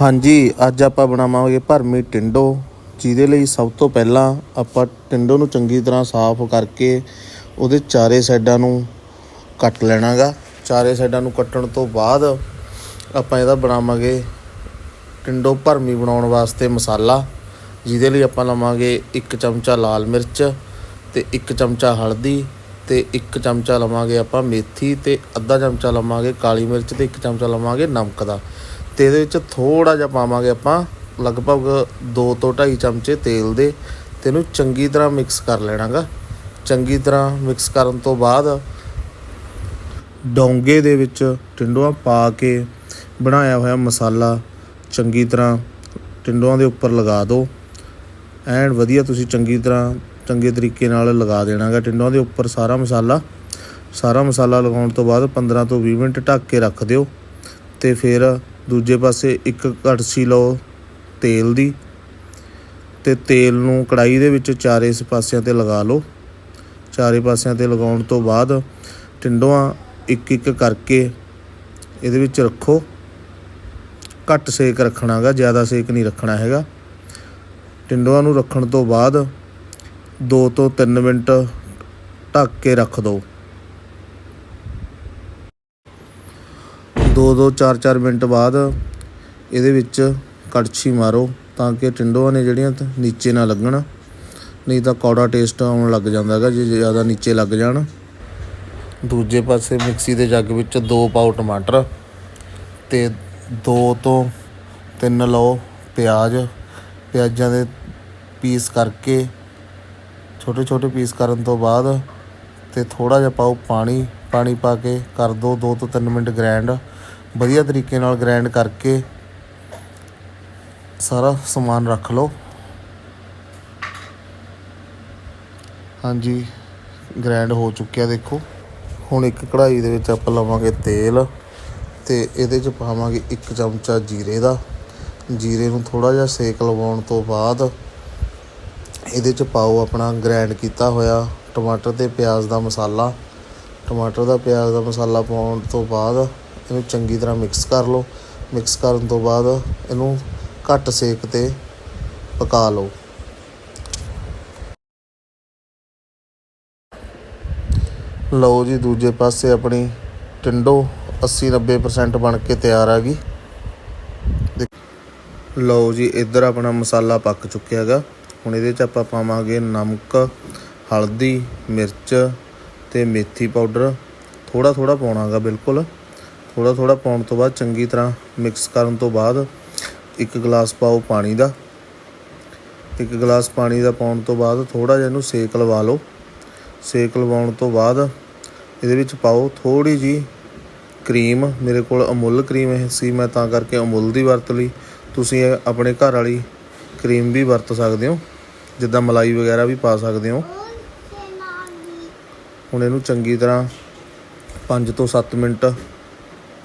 ਹਾਂਜੀ, ਅੱਜ ਆਪਾਂ ਬਣਾਵਾਂਗੇ ਭਰਮੀ ਟਿੰਡੋ, ਜਿਹਦੇ ਲਈ ਸਭ ਤੋਂ ਪਹਿਲਾਂ ਆਪਾਂ ਟਿੰਡੋ ਨੂੰ ਚੰਗੀ ਤਰ੍ਹਾਂ ਸਾਫ਼ ਕਰਕੇ ਉਹਦੇ ਚਾਰੇ ਸਾਈਡਾਂ ਨੂੰ ਕੱਟ ਲੈਣਾਗਾ। ਚਾਰੇ ਸਾਈਡਾਂ ਨੂੰ ਕੱਟਣ ਤੋਂ ਬਾਅਦ ਆਪਾਂ ਇਹਦਾ ਬਣਾਵਾਂਗੇ ਟਿੰਡੋ ਭਰਮੀ ਬਣਾਉਣ ਵਾਸਤੇ ਮਸਾਲਾ, ਜਿਹਦੇ ਲਈ ਆਪਾਂ ਲਵਾਂਗੇ ਇੱਕ ਚਮਚਾ ਲਾਲ ਮਿਰਚ ਤੇ ਇੱਕ ਚਮਚਾ ਹਲਦੀ ਤੇ ਇੱਕ ਚਮਚਾ ਲਵਾਂਗੇ ਆਪਾਂ ਮੇਥੀ ਤੇ ਅੱਧਾ ਚਮਚਾ ਲਵਾਂਗੇ ਕਾਲੀ ਮਿਰਚ ਤੇ ਇੱਕ ਚਮਚਾ ਲਵਾਂਗੇ ਨਮਕ ਦਾ। ਤੇ ਇਹਦੇ ਵਿੱਚ ਥੋੜਾ ਜਿਹਾ ਪਾਵਾਂਗੇ ਆਪਾਂ, ਲਗਭਗ 2 ਤੋਂ 2.5 ਚਮਚੇ ਤੇਲ ਦੇ, ਤੇ ਇਹਨੂੰ ਚੰਗੀ ਤਰ੍ਹਾਂ ਮਿਕਸ ਕਰ ਲੈਣਾਗਾ। ਚੰਗੀ ਤਰ੍ਹਾਂ ਮਿਕਸ ਕਰਨ ਤੋਂ ਬਾਅਦ ਡੋਂਗੇ ਦੇ ਵਿੱਚ ਟਿੰਡੋਆਂ ਪਾ ਕੇ ਬਣਾਇਆ ਹੋਇਆ ਮਸਾਲਾ ਚੰਗੀ ਤਰ੍ਹਾਂ ਟਿੰਡੋਆਂ ਦੇ ਉੱਪਰ ਲਗਾ ਦਿਓ ਐਨ ਵਧੀਆ ਤੁਸੀਂ ਚੰਗੀ ਤਰ੍ਹਾਂ ਚੰਗੇ ਤਰੀਕੇ ਨਾਲ ਲਗਾ ਦੇਣਾਗਾ ਟਿੰਡੋਆਂ ਦੇ ਉੱਪਰ ਸਾਰਾ ਮਸਾਲਾ। ਸਾਰਾ ਮਸਾਲਾ ਲਗਾਉਣ ਤੋਂ ਬਾਅਦ 15 ਤੋਂ 20 ਮਿੰਟ ਢੱਕ ਕੇ ਰੱਖ ਦਿਓ, ਤੇ ਫਿਰ ਦੂਜੇ ਪਾਸੇ ਇੱਕ ਕੜਛੀ ਲਓ ਤੇਲ ਦੀ ਤੇ ਤੇਲ ਨੂੰ ਕੜਾਈ ਦੇ ਵਿੱਚ ਚਾਰੇ ਪਾਸਿਆਂ ਤੇ ਲਗਾ ਲਓ। ਚਾਰੇ ਪਾਸਿਆਂ ਤੇ ਲਗਾਉਣ ਤੋਂ ਬਾਅਦ ਟਿੰਡੋਆਂ ਇੱਕ ਇੱਕ ਕਰਕੇ ਇਹਦੇ ਵਿੱਚ ਰੱਖੋ। ਘੱਟ ਸੇਕ ਰੱਖਣਾਗਾ, ਜ਼ਿਆਦਾ ਸੇਕ ਨਹੀਂ ਰੱਖਣਾ ਹੈਗਾ। ਟਿੰਡੋਆਂ ਨੂੰ ਰੱਖਣ ਤੋਂ ਬਾਅਦ 2 ਤੋਂ 3 ਮਿੰਟ ਢੱਕ ਕੇ ਰੱਖ ਦਿਓ 2-2 4-4 ਮਿੰਟ ਬਾਅਦ ਇਹਦੇ ਵਿੱਚ ਕੜਛੀ ਮਾਰੋ ਤਾਂ ਕਿ ਟਿੰਡੋਆਂ ਨੇ ਜਿਹੜੀਆਂ ਨੀਚੇ ਨਾ ਲੱਗਣ। ਨਹੀਂ ਤਾਂ ਕੌੜਾ ਟੇਸਟ ਆਉਣ ਲੱਗ ਜਾਂਦਾ ਹੈਗਾ ਜੇ ਜ਼ਿਆਦਾ ਨੀਚੇ ਲੱਗ ਜਾਣ। ਦੂਜੇ ਪਾਸੇ ਮਿਕਸੀ ਦੇ ਜੱਗ ਵਿੱਚ ਦੋ ਪਾਓ ਟਮਾਟਰ ਤੇ ਦੋ ਤੋਂ ਤਿੰਨ ਲਓ ਪਿਆਜ਼। ਪਿਆਜ਼ਾਂ ਦੇ ਪੀਸ ਕਰਕੇ ਛੋਟੇ ਛੋਟੇ ਪੀਸ ਕਰਨ ਤੋਂ ਬਾਅਦ ਤੇ ਥੋੜਾ ਜਿਹਾ ਪਾਓ ਪਾਣੀ। ਪਾਣੀ ਪਾ ਕੇ ਕਰ ਦੋ 2 ਤੋਂ 3 ਮਿੰਟ ਗ੍ਰਾਈਂਡ ਵਧੀਆ ਤਰੀਕੇ ਨਾਲ ਗ੍ਰਾਈਂਡ ਕਰਕੇ ਸਾਰਾ ਸਮਾਨ ਰੱਖ ਲਓ। ਹਾਂਜੀ ਗ੍ਰਾਈਂਡ ਹੋ ਚੁੱਕਿਆ ਦੇਖੋ। ਹੁਣ ਇੱਕ ਕੜਾਈ ਦੇ ਵਿੱਚ ਆਪਾਂ ਲਵਾਂਗੇ ਤੇਲ ਤੇ ਇਹਦੇ 'ਚ ਪਾਵਾਂਗੇ ਇੱਕ ਚਮਚਾ ਜੀਰੇ ਦਾ। ਜੀਰੇ ਨੂੰ ਥੋੜਾ ਜਿਹਾ ਸੇਕ ਲਵਾਉਣ ਤੋਂ ਬਾਅਦ ਇਹਦੇ 'ਚ ਪਾਓ ਆਪਣਾ ਗ੍ਰਾਈਂਡ ਕੀਤਾ ਹੋਇਆ ਟਮਾਟਰ ਤੇ ਪਿਆਜ਼ ਦਾ ਮਸਾਲਾ। ਟਮਾਟਰ ਦਾ ਪਿਆਜ਼ ਦਾ ਮਸਾਲਾ ਪਾਉਣ ਤੋਂ ਬਾਅਦ ਇਹਨੂੰ ਚੰਗੀ ਤਰ੍ਹਾਂ ਮਿਕਸ ਕਰ ਲਓ। ਮਿਕਸ ਕਰਨ ਤੋਂ ਬਾਅਦ ਇਹਨੂੰ ਘੱਟ ਸੇਕ ਤੇ ਪਕਾ ਲਓ। ਲਓ ਜੀ, ਦੂਜੇ ਪਾਸੇ ਆਪਣੀ ਟਿੰਡੋ 80 90% ਬਣ ਕੇ ਤਿਆਰ ਆ ਗਈ। ਲਓ ਜੀ, ਇੱਧਰ ਆਪਣਾ ਮਸਾਲਾ ਪੱਕ ਚੁੱਕਿਆ ਹੈਗਾ। ਹੁਣ ਇਹਦੇ ਚ ਆਪਾਂ ਪਾਵਾਂਗੇ ਨਮਕ, ਹਲਦੀ, ਮਿਰਚ ਤੇ ਮੇਥੀ ਪਾਊਡਰ। ਥੋੜਾ ਥੋੜਾ ਪਾਉਣਾਗਾ ਬਿਲਕੁਲ। ਥੋੜਾ ਥੋੜਾ ਪਾਉਣ ਤੋਂ ਬਾਅਦ ਚੰਗੀ ਤਰ੍ਹਾਂ ਮਿਕਸ ਕਰਨ ਤੋਂ ਬਾਅਦ ਇੱਕ ਗਲਾਸ ਪਾਓ ਪਾਣੀ ਦਾ। ਇੱਕ ਗਲਾਸ ਪਾਣੀ ਦਾ ਪਾਉਣ ਤੋਂ ਬਾਅਦ ਥੋੜਾ ਜਿਹਾ ਇਹਨੂੰ ਸੇਕ ਲਵਾ ਲਓ। ਸੇਕ ਲਵਾਉਣ ਤੋਂ ਬਾਅਦ ਇਹਦੇ ਵਿੱਚ ਪਾਓ ਥੋੜੀ ਜੀ ਕਰੀਮ। ਮੇਰੇ ਕੋਲ ਅਮੁੱਲ ਕਰੀਮ ਇਹ ਸੀ, ਮੈਂ ਤਾਂ ਕਰਕੇ ਅਮੁੱਲ ਦੀ ਵਰਤ ਲਈ। ਤੁਸੀਂ ਇਹ ਆਪਣੇ ਘਰ ਵਾਲੀ ਕਰੀਮ ਵੀ ਵਰਤ ਸਕਦੇ ਹੋ, ਜਿੱਦਾਂ ਮਲਾਈ ਵਗੈਰਾ ਵੀ ਪਾ ਸਕਦੇ ਹੋ। ਹੁਣ ਇਹਨੂੰ ਚੰਗੀ ਤਰ੍ਹਾਂ 5 ਤੋਂ 7 ਮਿੰਟ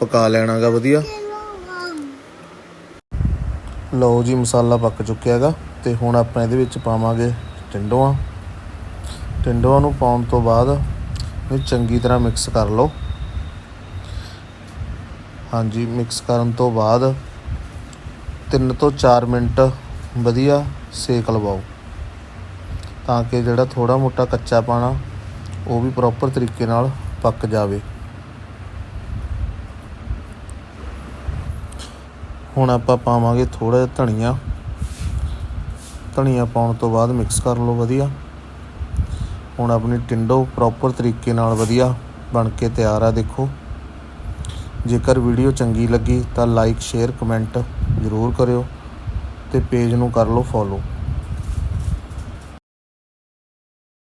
ਪਕਾ ਲੈਣਾਗਾ, ਵਧੀਆ। ਲਓ ਜੀ, ਮਸਾਲਾ ਪੱਕ ਚੁੱਕਿਆ ਹੈਗਾ ਤੇ ਹੁਣ ਆਪਾਂ ਇਹਦੇ ਵਿੱਚ ਪਾਵਾਂਗੇ ਟਿੰਡੋਆਂ। ਟਿੰਡੋਆਂ ਨੂੰ ਪਾਉਣ ਤੋਂ ਬਾਅਦ ਇਹ ਚੰਗੀ ਤਰ੍ਹਾਂ ਮਿਕਸ ਕਰ ਲਓ। ਹਾਂਜੀ, ਮਿਕਸ ਕਰਨ ਤੋਂ ਬਾਅਦ 3 ਤੋਂ 4 ਮਿੰਟ ਵਧੀਆ ਸੇਕ ਲਵਾਓ ਤਾਂ ਕਿ ਜਿਹੜਾ ਥੋੜਾ ਮੋਟਾ ਕੱਚਾ ਪਾਣਾ ਉਹ ਵੀ ਪ੍ਰੋਪਰ ਤਰੀਕੇ ਨਾਲ ਪੱਕ ਜਾਵੇ। ਹੁਣ ਆਪਾਂ ਪਾਵਾਂਗੇ ਥੋੜਾ ਜਿਹਾ ਧਨੀਆ। ਧਨੀਆ ਪਾਉਣ ਤੋਂ ਬਾਅਦ ਮਿਕਸ ਕਰ ਲਓ ਵਧੀਆ। ਹੁਣ ਆਪਣੀ ਟਿੰਡੋ ਪ੍ਰੋਪਰ ਤਰੀਕੇ ਨਾਲ ਵਧੀਆ ਬਣ ਕੇ ਤਿਆਰ ਆ, ਦੇਖੋ। ਜੇਕਰ ਵੀਡੀਓ ਚੰਗੀ ਲੱਗੀ ਤਾਂ ਲਾਈਕ ਸ਼ੇਅਰ ਕਮੈਂਟ ਜ਼ਰੂਰ ਕਰਿਓ ਤੇ ਪੇਜ ਨੂੰ ਕਰ ਲਓ ਫੋਲੋ